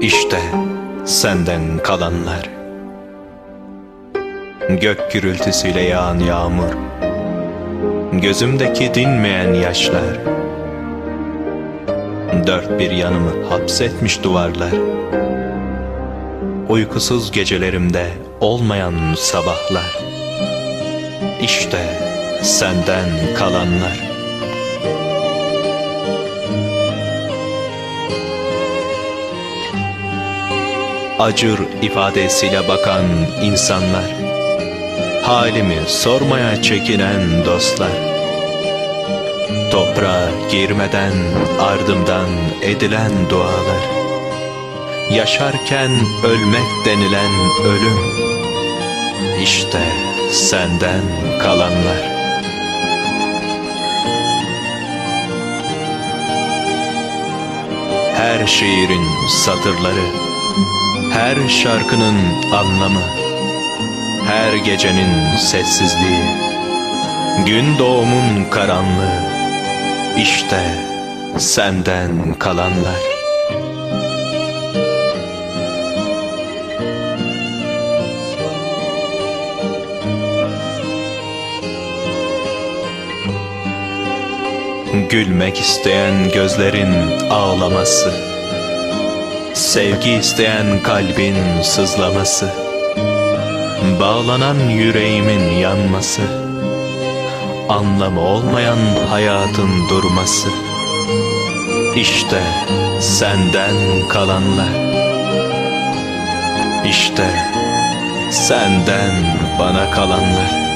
İşte senden kalanlar. Gök gürültüsüyle yağan yağmur Gözümdeki dinmeyen yaşlar. Dört bir yanımı hapsetmiş duvarlar. Uykusuz gecelerimde olmayan sabahlar. İşte senden kalanlar acır ifadesiyle bakan insanlar, halimi sormaya çekinen dostlar, toprağa girmeden ardımdan edilen dualar, yaşarken ölmek denilen ölüm, işte senden kalanlar. Her şiirin satırları, her şarkının anlamı, her gecenin sessizliği, gün doğumun karanlığı, işte senden kalanlar. Gülmek isteyen gözlerin ağlaması Sevgi isteyen kalbin sızlaması Bağlanan yüreğimin yanması Anlamı olmayan hayatın durması İşte senden kalanlar. İşte senden bana kalanlar